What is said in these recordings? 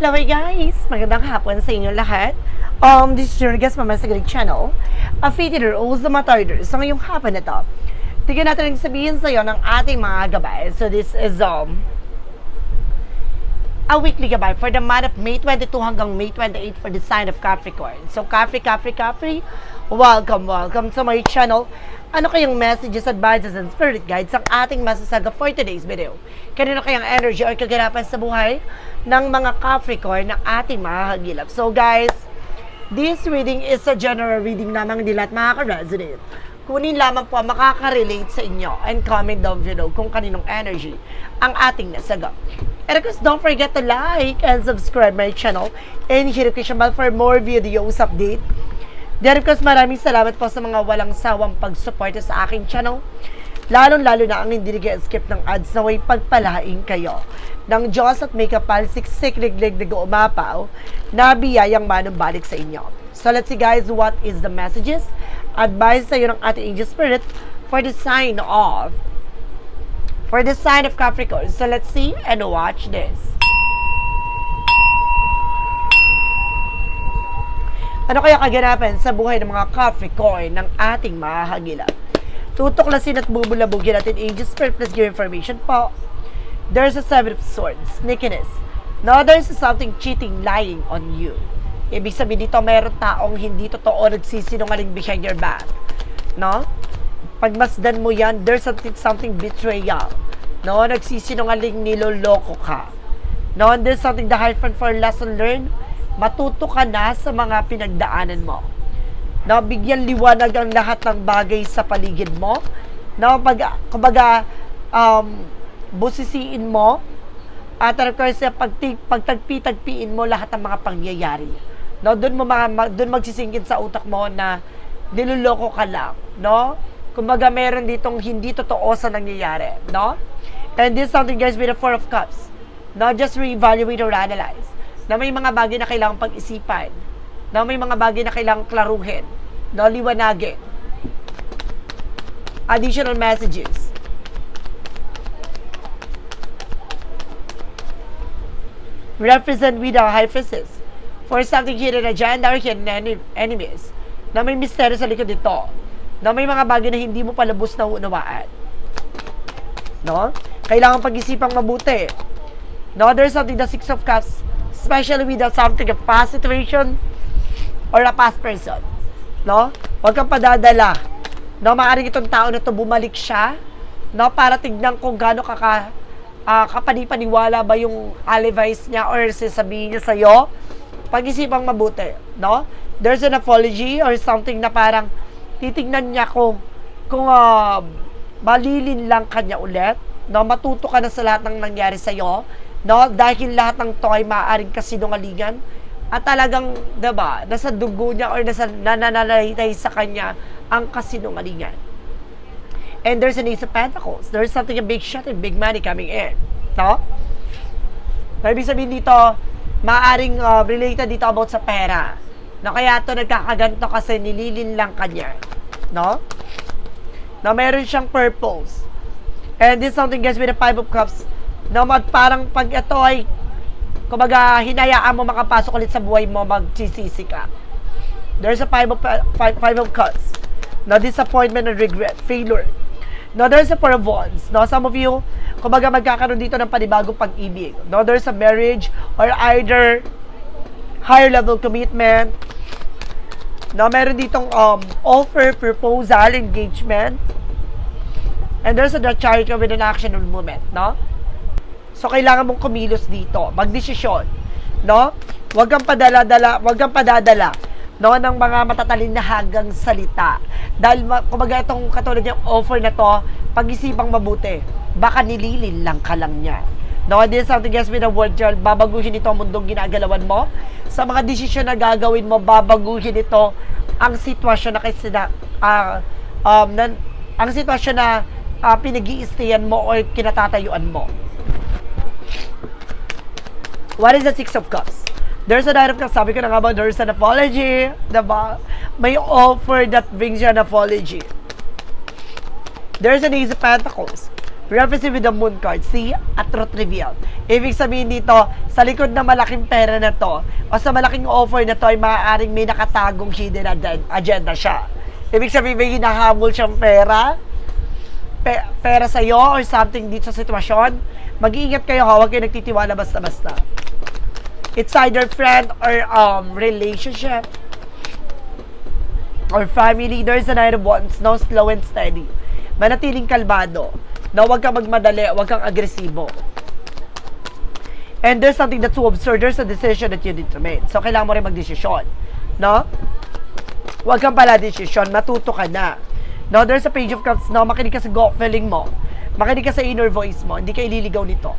Hello guys! Magandang hapon sa inyo lahat. Um, this is your guest Mama Sagrig Channel. A feeder o the Matarders. So ngayong hapon na tignan natin ang sabihin sa iyo ng ating mga gabay. So this is um, a weekly gabay for the month of May 22 hanggang May 28 for the sign of Capricorn. So Capri, Capri, Capri, welcome, welcome to my channel. Ano kayang messages, advices, and spirit guides ang ating masasaga for today's video? Kanino kayang energy or kaganapan sa buhay ng mga Capricorn ng ating mga hagilap? So guys, this reading is a general reading lamang hindi lahat makaka-resonate. Kunin lamang po makaka-relate sa inyo and comment down below kung kaninong energy ang ating nasaga. And of course, don't forget to like and subscribe my channel and hit the bell for more videos update. Of course, maraming salamat po sa mga walang sawang pagsuporta sa aking channel. Lalong-lalo na ang hindi nag-skip ng ads na way pagpalain kayo ng Diyos at may kapal siksik liglig na umapaw na biyayang manumbalik sa inyo. So let's see guys, what is the messages? Advice sa iyo ng ating angel spirit for the sign of for the sign of Capricorn. So let's see and watch this. Ano kaya kaganapan sa buhay ng mga Capricorn ng ating mga hagilap? Tutuklasin at bubulabugin natin Angel Spirit plus give information po. There's a seven of swords, sneakiness. No, there's something cheating, lying on you. Ibig sabihin dito, mayroon taong hindi totoo nagsisinungaling behind your back. No? Pagmasdan mo yan, there's something, something betrayal. No? Nagsisinungaling niloloko ka. No? And there's something the hyphen for lesson learned. Matuto ka na sa mga pinagdaanan mo. No? Bigyan liwanag ang lahat ng bagay sa paligid mo. No? Pag, kumbaga, um, busisiin mo at of course, pagtig, pagtagpi-tagpiin mo lahat ng mga pangyayari. No, doon mo mga doon magsisingkit sa utak mo na niloloko ka lang, no? Kumbaga meron ditong hindi totoo sa nangyayari, no? And this is something guys with the Four of Cups. No, just reevaluate or analyze. Na may mga bagay na kailangang pag-isipan. Na may mga bagay na kailangang klaruhin. No, liwanagin. Additional messages. represent with a hyphasis for something hidden agenda or hidden enemies na may misteryo sa likod nito na may mga bagay na hindi mo palabos na unawaan. No? Kailangan pag-isipang mabuti. No? There's something the Six of Cups, especially with the something a past situation or a past person. No? Huwag kang padadala. No? Maaaring itong tao na to bumalik siya no? para tignan kung gaano ka, ka uh, kapanipaniwala ba yung alibi's niya or sasabihin niya sa'yo, pag-isipang mabuti, no? There's an apology or something na parang titignan niya kung kung uh, malilin lang kanya ulit, no? Matuto ka na sa lahat ng nangyari sa'yo, no? Dahil lahat ng to ay maaaring kasinungalingan at talagang, 'di ba, nasa dugo niya or nasa nananalaytay sa kanya ang kasinungalingan. And there's an Ace of Pentacles. There's something a big shot and big money coming in. No? So, ibig sabihin dito, maaring uh, related dito about sa pera. No, kaya to nagkakaganto kasi nililin lang kanya. No? Na meron siyang purpose. And this is something guys with the Five of Cups. No, mag, parang pag ito ay kumbaga hinayaan mo makapasok ulit sa buhay mo, magsisisi ka. There's a Five of, five, five of Cups. No, disappointment and regret, failure. No, there's a four of wands. No, some of you, kumbaga magkakaroon dito ng panibagong pag-ibig. No, there's a marriage or either higher level commitment. No, meron ditong um, offer, proposal, engagement. And there's a charity with an action or movement, no? So, kailangan mong kumilos dito. Magdesisyon, no? Huwag kang padala-dala, huwag kang padadala no, ng mga matatalin na hagang salita. Dahil, kumbaga itong katulad yung offer na to, pag-isipang mabuti, baka nililin lang ka lang niya. No, this is something else with a word child, babaguhin ito ang mundong ginagalawan mo. Sa mga desisyon na gagawin mo, babaguhin ito ang sitwasyon na kasi na, uh, um, na, ang sitwasyon na uh, pinag mo o kinatatayuan mo. What is the Six of Cups? There's a direct sabi ko na nga ba, there's an apology, diba? May offer that brings you an apology. There's an Ace of Pentacles. represent with the moon card. See? A truth revealed. Ibig sabihin dito, sa likod ng malaking pera na to, o sa malaking offer na to, ay maaaring may nakatagong hidden agen- agenda siya. Ibig sabihin, may hinahamol siyang pera, pe- pera sa'yo or something dito sa sitwasyon. Mag-iingat kayo ha, huwag kayo nagtitiwala basta-basta. It's either friend or um, relationship or family. There's a night of wands, no slow and steady. Manatiling kalmado. Na huwag kang magmadali, huwag kang agresibo. And there's something that's to observe. There's a decision that you need to make. So, kailangan mo rin magdesisyon. No? Huwag kang pala desisyon. Matuto ka na. No, there's a page of cups. No, makinig ka sa gut feeling mo. Makinig ka sa inner voice mo. Hindi ka ililigaw nito.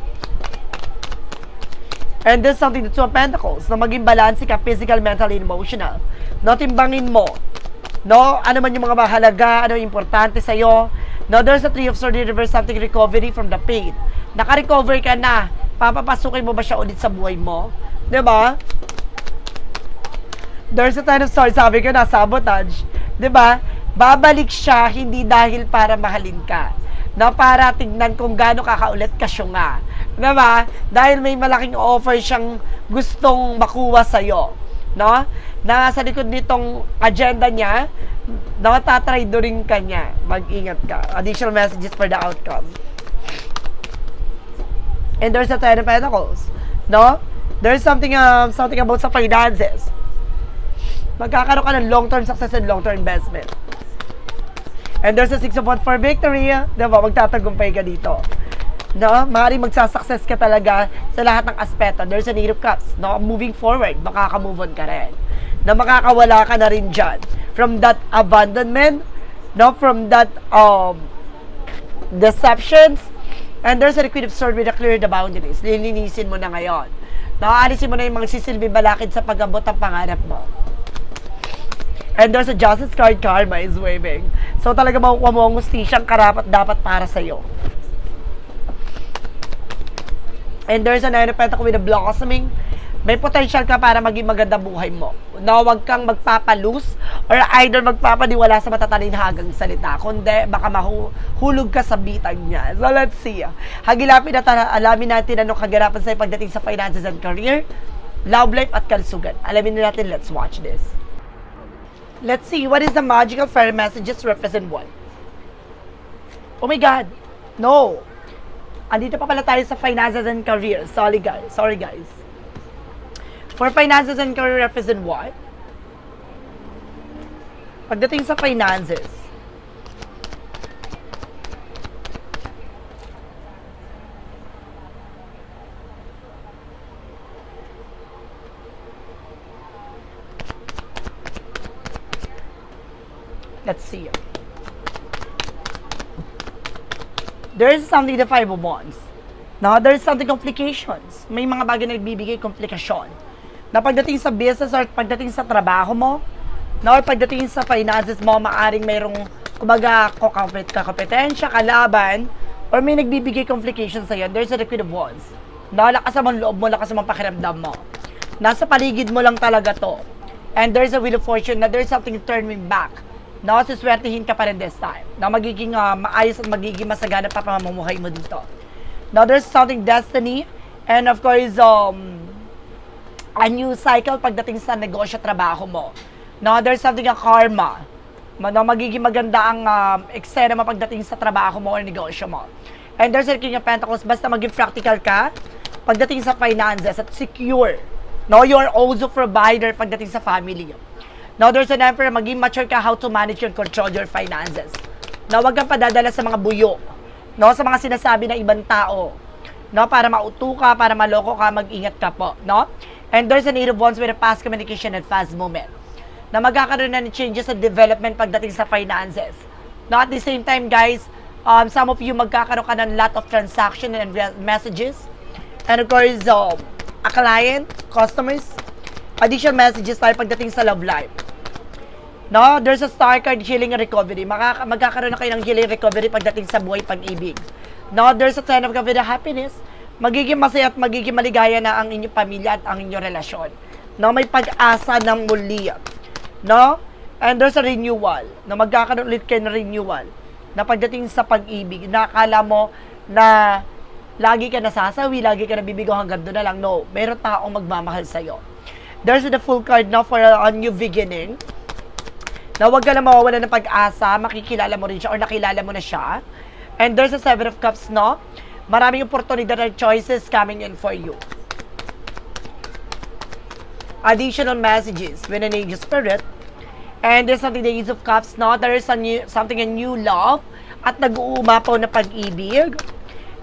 And there's something that's two of pentacles. Na maging balanse ka, physical, mental, and emotional. No, timbangin mo. No, ano man yung mga mahalaga, ano yung importante sa'yo. No, there's a three of swords reverse, something recovery from the pain. Naka-recover ka na. Papapasukin mo ba siya ulit sa buhay mo? ba? There's a ten of swords, sabi ko na, sabotage. ba? Babalik siya hindi dahil para mahalin ka. Na para tignan kung gaano kakaulit ka siya nga. 'Di ba? Dahil may malaking offer siyang gustong makuha sa'yo. No? Na sa likod nitong agenda niya, na tatraidorin ka niya. Mag-ingat ka. Additional messages for the outcome. And there's a Ten of Pentacles. No? There's something um, something about sa finances. Magkakaroon ka ng long-term success and long-term investment. And there's a Six of Wands for victory. Diba? Magtatagumpay ka dito. No? Maaaring magsasuccess ka talaga sa lahat ng aspeto. There's a Eight of Cups. No? Moving forward, makaka-move on ka rin. Na makakawala ka na rin dyan. From that abandonment, no? From that um, deceptions, and there's a Queen of Swords with a clear the boundaries. Lilinisin mo na ngayon. Nakaalisin mo na yung mga sisilbi balakid sa pag-abot ng pangarap mo. And there's a Justice card, Karma is waving. So talaga makukuha mo ang gustisyang karapat dapat para sa'yo. And there's a Nine of Pentacles with a blossoming. May potential ka para maging maganda buhay mo. Na huwag kang magpapalus or either magpapaniwala sa matatalinhagang salita. Kundi baka mahulog ka sa bitag niya. So let's see. Hagilapin natin, alamin natin anong kaganapan sa pagdating sa finances and career, love life at kalusugan. Alamin na natin, let's watch this. Let's see, what is the magical fairy messages represent what? Oh my God! No! Andito pa pala tayo sa finances and career. Sorry guys. Sorry guys. For finances and career represent what? Pagdating sa finances, let's see. There's something the five of wands. Now, there's something complications. May mga bagay na nagbibigay komplikasyon. Na pagdating sa business or pagdating sa trabaho mo, na or pagdating sa finances mo, maaring mayroong, kumbaga, kakapit, kakapetensya, kalaban, or may nagbibigay complications sa'yo, there's a liquid of wands. Na lakas mo loob mo, lakas mo pakiramdam mo. Nasa paligid mo lang talaga to. And there's a wheel of fortune na there's something turning back na suswertihin ka pa rin this time. Na magiging ah, maayos at magiging masagana pa pamumuhay mo dito. Now, there's something destiny and of course, um, a new cycle pagdating sa negosyo trabaho mo. Now, there's something a karma. Ma- Na magiging maganda ang um, eksena mo pagdating sa trabaho mo or negosyo mo. And there's a King of Pentacles, basta maging practical ka pagdating sa finances at secure. No, you're also provider pagdating sa family. Now, there's an emperor, maging mature ka how to manage and control your finances. Na huwag kang padadala sa mga buyo. No, sa mga sinasabi ng ibang tao. No, para mauto ka, para maloko ka, mag-ingat ka po. No? And there's an eight of wands with a fast communication and fast movement. Na magkakaroon na ng changes sa development pagdating sa finances. No, at the same time, guys, um, some of you magkakaroon ka ng lot of transaction and messages. And of course, um, a client, customers, additional messages tayo pagdating sa love life. No, there's a star card healing and recovery. Makaka magkakaroon na kayo ng healing recovery pagdating sa buhay pag-ibig. No, there's a ten of cups with a happiness. Magiging masaya at magiging maligaya na ang inyong pamilya at ang inyong relasyon. No, may pag-asa ng muli. No? And there's a renewal. Na magkakaroon ulit kayo ng renewal. Na pagdating sa pag-ibig, na akala mo na lagi ka nasasawi, lagi ka nabibigo hanggang doon na lang. No, meron taong magmamahal sa'yo. There's the full card now for a, new beginning. Na huwag ka na mawawala ng pag-asa, makikilala mo rin siya or nakilala mo na siya. And there's a Seven of Cups, no? Maraming oportunidad and choices coming in for you. Additional messages with an angel spirit. And there's something the Ace of Cups, no? There is a new, something a new love at nag-uumapaw na pag-ibig.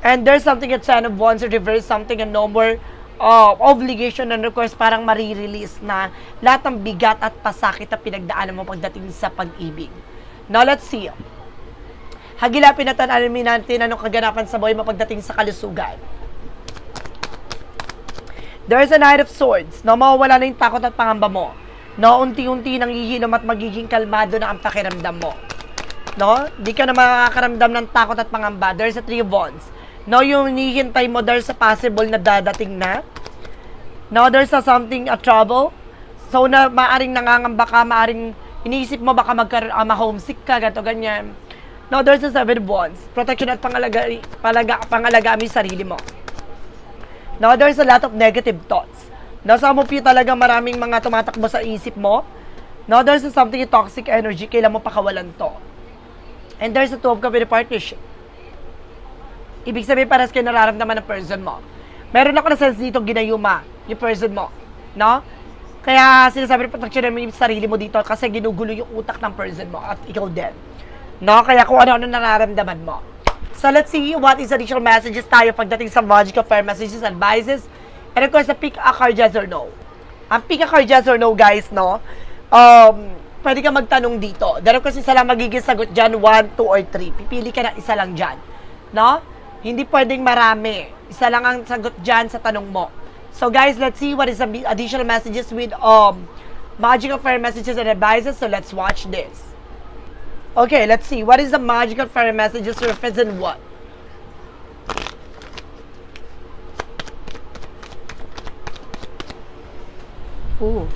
And there's something at Ten of Wands reverse, something a no more uh, obligation and of course parang marirelease na lahat ng bigat at pasakit na pinagdaanan mo pagdating sa pag-ibig. Now let's see. Hagilapin natin alamin natin anong kaganapan sa buhay mo pagdating sa kalusugan. There's a Knight of Swords. No, mawawala na yung takot at pangamba mo. No, unti-unti nang hihilom at magiging kalmado na ang pakiramdam mo. No, di ka na makakaramdam ng takot at pangamba. There's a Three of Wands. No, yung hinihintay mo there's a possible na dadating na. No, there's a something, a trouble. So, na maaring nangangamba ka, maaring iniisip mo baka magkaroon, ah, ma-homesick ka, gato, ganyan. No, there's a Seven Wands. Protection at pangalaga, palaga, pangalaga mo sarili mo. Now, there's a lot of negative thoughts. Now, some of you talaga maraming mga tumatakbo sa isip mo. Now, there's a something toxic energy, kailan mo pakawalan to. And there's a two of cup in a partnership. Ibig sabihin, paras kayo nararamdaman ng person mo. Meron ako na sense dito ginayuma, yung person mo. No? Kaya sinasabi rin protection mo yung sarili mo dito kasi ginugulo yung utak ng person mo at ikaw din. No? Kaya kung ano-ano nararamdaman mo. So let's see what is additional messages tayo pagdating sa magical fair messages, advices, and of course, the pick a card yes or no. Ang pick a card yes or no, guys, no? Um, pwede ka magtanong dito. Dahil kasi isa lang magiging sagot dyan, 1, 2, or 3. Pipili ka na isa lang dyan. No? Hindi pwedeng marami. Isa lang ang sagot dyan sa tanong mo. So guys, let's see what is the additional messages with um magical fairy messages and advices. So let's watch this. Okay, let's see. What is the magical fairy messages represent what? Ooh.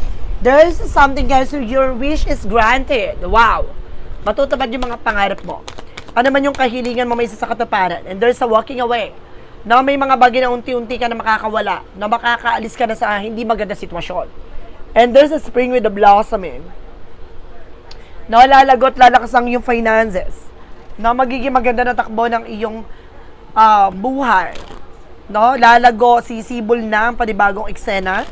There is something guys, so your wish is granted. Wow. Matutupad yung mga pangarap mo. Ano man yung kahilingan mo may isa sa katuparan. And there's a walking away. Na may mga bagay na unti-unti ka na makakawala. Na makakaalis ka na sa hindi maganda sitwasyon. And there's a spring with the blossoming. Na lalagot, lalakas ang iyong finances. Na magiging maganda na takbo ng iyong ah, buhay. No? Lalago, sisibol na ang panibagong eksena.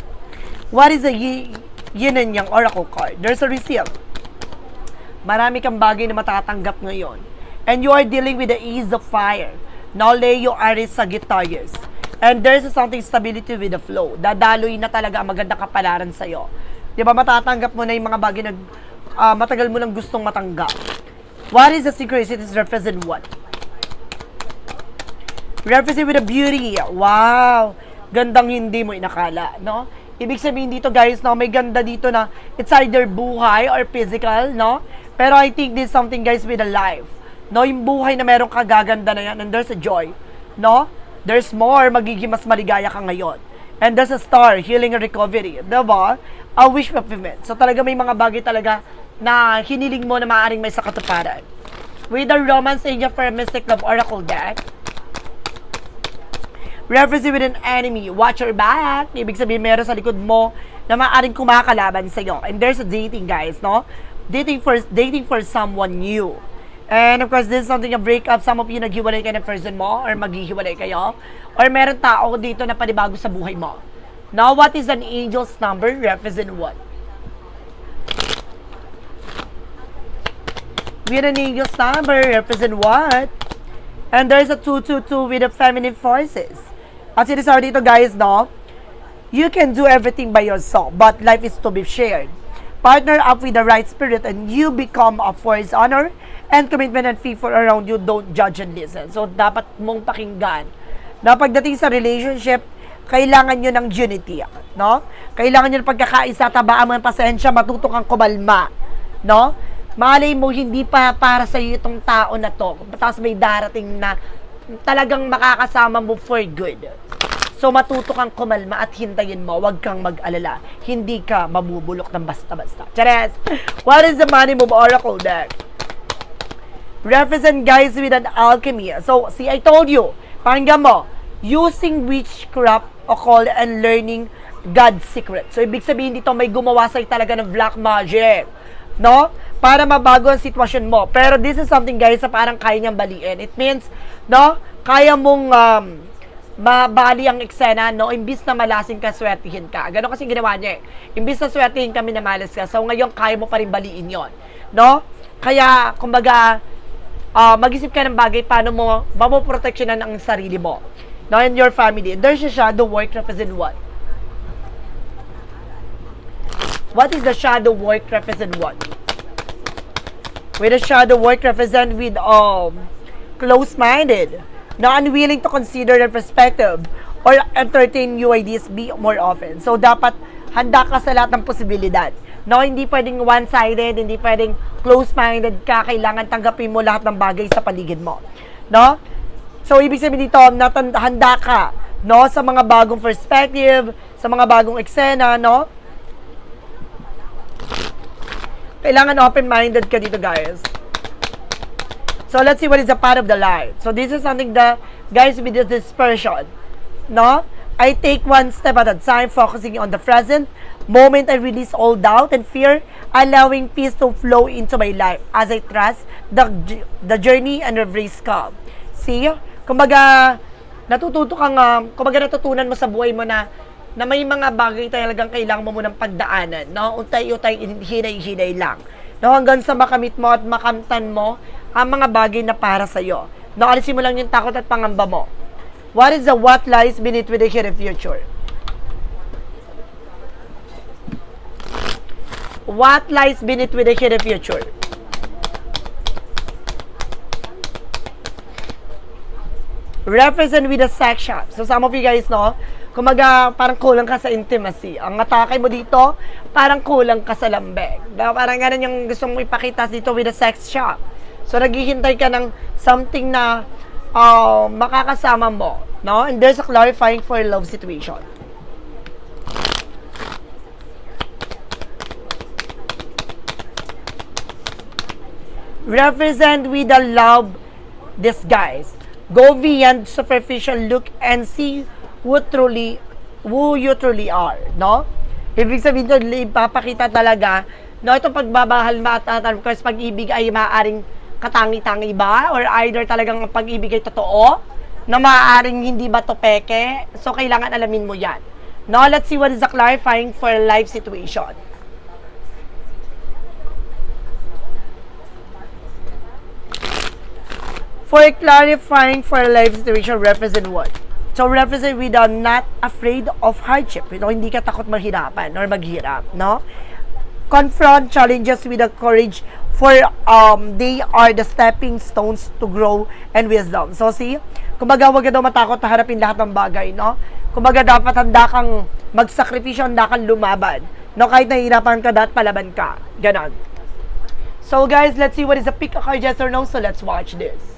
What is a y- yin and yang oracle card? There's a receipt. Marami kang bagay na matatanggap ngayon. And you are dealing with the ease of fire. Now your Aries Sagittarius. And there's something stability with the flow. Dadaloy na talaga ang magandang kapalaran sa'yo. Di ba matatanggap mo na yung mga bagay na ah, matagal mo nang gustong matanggap. What is the secret? It is represent what? Represent with a beauty. Wow! Gandang hindi mo inakala, no? Ibig sabihin dito guys, no, may ganda dito na it's either buhay or physical, no? Pero I think this is something guys with a life. No, yung buhay na merong kagaganda na yan and there's a joy, no? There's more, magiging mas maligaya ka ngayon. And there's a star, healing and recovery. Diba? A wish fulfillment. So talaga may mga bagay talaga na hiniling mo na maaaring may sa katuparan. With the Romance Angel for a Mystic Love Oracle deck, referencing with an enemy, watch your back. Ibig sabihin, meron sa likod mo na maaaring kumakalaban sa iyo. And there's a dating, guys, no? Dating for dating for someone new. And of course, this is something a breakup. Some of you naghiwalay kayo ng person mo or maghihiwalay kayo. Or meron tao dito na panibago sa buhay mo. Now, what is an angel's number? Represent what? With an angel's number, represent what? And there's a 222 with the feminine forces. At sinasabi dito guys, no? You can do everything by yourself, but life is to be shared. Partner up with the right spirit and you become a force honor and commitment and people around you don't judge and listen. So, dapat mong pakinggan. Na pagdating sa relationship, kailangan nyo ng unity. No? Kailangan nyo ng pagkakaisa, tabaan mo ng pasensya, matuto kang kumalma. No? Malay mo, hindi pa para sa iyo itong tao na to. Tapos may darating na talagang makakasama mo for good. So matuto kang kumalma at hintayin mo, wag kang mag-alala. Hindi ka mabubulok ng basta-basta. Chares! What is the money move oracle deck? Represent guys with an alchemy. So, see, I told you, Pakinggan mo, using witchcraft, occult, and learning God's secret. So, ibig sabihin dito, may gumawa sa'yo talaga ng black magic. No? Para mabago ang sitwasyon mo. Pero this is something, guys, na parang kaya niyang baliin. It means, no? Kaya mong um, mabali ang eksena, no? Imbis na malasing ka, swertihin ka. Ganon kasi ginawa niya eh. Imbis na swertihin ka, minamalas ka. So, ngayon, kaya mo pa rin baliin yon No? Kaya, kumbaga, ah, mag-isip ka ng bagay paano mo mamoproteksyonan ang sarili mo. No, and your family. There's a shadow work represent what? What is the shadow work represent what? With the shadow work represent with um close-minded, not unwilling to consider the perspective or entertain new ideas be more often. So dapat handa ka sa lahat ng posibilidad. No, hindi pwedeng one-sided, hindi pwedeng close-minded ka, kailangan tanggapin mo lahat ng bagay sa paligid mo. No? So, ibig sabihin dito, natan- handa ka, no, sa mga bagong perspective, sa mga bagong eksena, no? Kailangan open-minded ka dito, guys. So, let's see what is the part of the light. So, this is something that, guys, with the dispersion, no? I take one step at a time, focusing on the present moment. I release all doubt and fear, allowing peace to flow into my life as I trust the, the journey and embrace calm. See? Kumbaga, natututo kang, um, kumbaga natutunan mo sa buhay mo na na may mga bagay talagang kailangan mo munang pagdaanan, no? Untay-utay, hinay-hinay lang. No, hanggang sa makamit mo at makamtan mo ang mga bagay na para sa iyo. No, alisin mo lang yung takot at pangamba mo. What is the what lies beneath with the hidden future? What lies beneath with the hidden future? represent with a sex shop. So some of you guys know, kumaga parang kulang ka sa intimacy. Ang atake mo dito, parang kulang ka sa lambeg. Parang ganun yung gusto mong ipakita dito with a sex shop. So naghihintay ka ng something na uh, makakasama mo. No? And there's a clarifying for a love situation. represent with a love disguise. Go beyond superficial look and see who truly who you truly are, no? Ibig sabihin doon, ipapakita talaga, no, itong pagbabahal ma at, at of course, pag-ibig ay maaaring katangi-tangi ba? Or either talagang ang pag-ibig ay totoo? Na maaaring hindi ba to peke? So, kailangan alamin mo yan. No, let's see what is the clarifying for life situation. for clarifying for life situation represent what? So represent with a not afraid of hardship. You know, hindi ka takot mahirapan or maghirap, no? Confront challenges with a courage for um they are the stepping stones to grow and wisdom. So see, kumbaga wag ka daw matakot na harapin lahat ng bagay, no? Kumbaga dapat handa kang magsakripisyo, handa kang lumaban. No, kahit nahihirapan ka, dapat palaban ka. Ganon. So guys, let's see what is a pick a card yes or no. So let's watch this.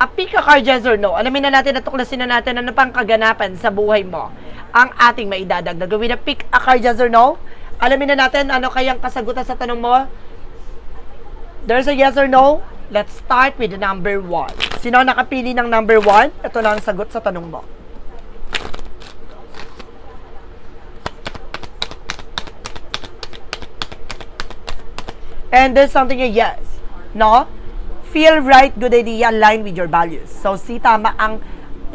A pick a card yes or no. Alamin na natin at tuklasin na natin ano pang kaganapan sa buhay mo ang ating maidadagdag. Gawin na pick a card yes or no. Alamin na natin ano kayang kasagutan sa tanong mo. There's a yes or no. Let's start with the number one. Sino ang nakapili ng number one? Ito na ang sagot sa tanong mo. And there's something a yes. No? Feel right, good idea, align with your values. So, si tama ang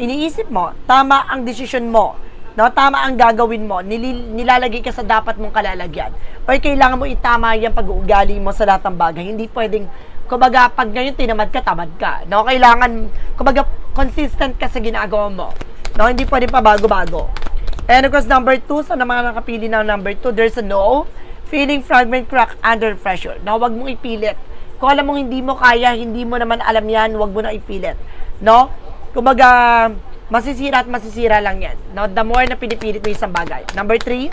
iniisip mo, tama ang decision mo, no? tama ang gagawin mo, nilil- nilalagay ka sa dapat mong kalalagyan. O kailangan mo itama yung pag-uugali mo sa lahat ng bagay. Hindi pwedeng, kumbaga, pag ngayon tinamad ka, tamad ka. No? Kailangan, kumbaga, consistent ka sa ginagawa mo. No? Hindi pwedeng pa bago-bago. And of course, number two, sa mga nakapili ng number two, there's a no. Feeling fragment crack under pressure. No, wag mong ipilit. Kung alam mong hindi mo kaya, hindi mo naman alam yan, wag mo na ipilit. No? Kumbaga, masisira at masisira lang yan. No? The more na pinipilit mo isang bagay. Number three,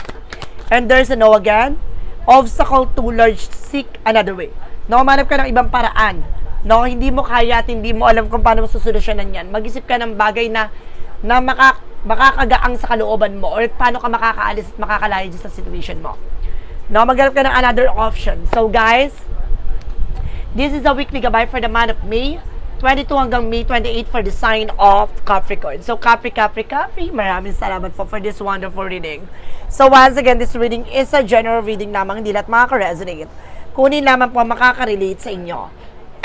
and there's a no again. Obstacle too large, seek another way. No, manap ka ng ibang paraan. No, hindi mo kaya at hindi mo alam kung paano mo susolusyonan yan. Mag-isip ka ng bagay na na maka, makakagaang sa kalooban mo or paano ka makakaalis at makakalaya dyan sa situation mo. No, maghanap ka ng another option. So guys, this is a weekly gabay for the month of May. 22 hanggang May 28 for the sign of Capricorn. So, Capri, Capri, Capri, maraming salamat po for this wonderful reading. So, once again, this reading is a general reading lamang, hindi lahat makaka-resonate. Kunin lamang po makaka-relate sa inyo.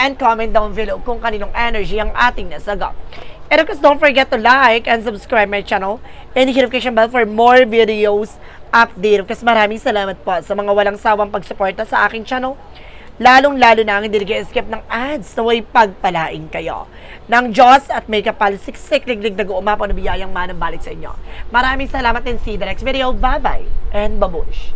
And comment down below kung kaninong energy ang ating nasagap. And of course, don't forget to like and subscribe my channel and hit notification bell for more videos update. Kasi maraming salamat po sa mga walang sawang pagsuporta sa aking channel lalong-lalo na ang hindi nag-escape ng ads na way pagpalain kayo. Ng Diyos at may kapal siksik liglig na umapaw na biyayang manang balik sa inyo. Maraming salamat din you the video. Bye-bye and babush.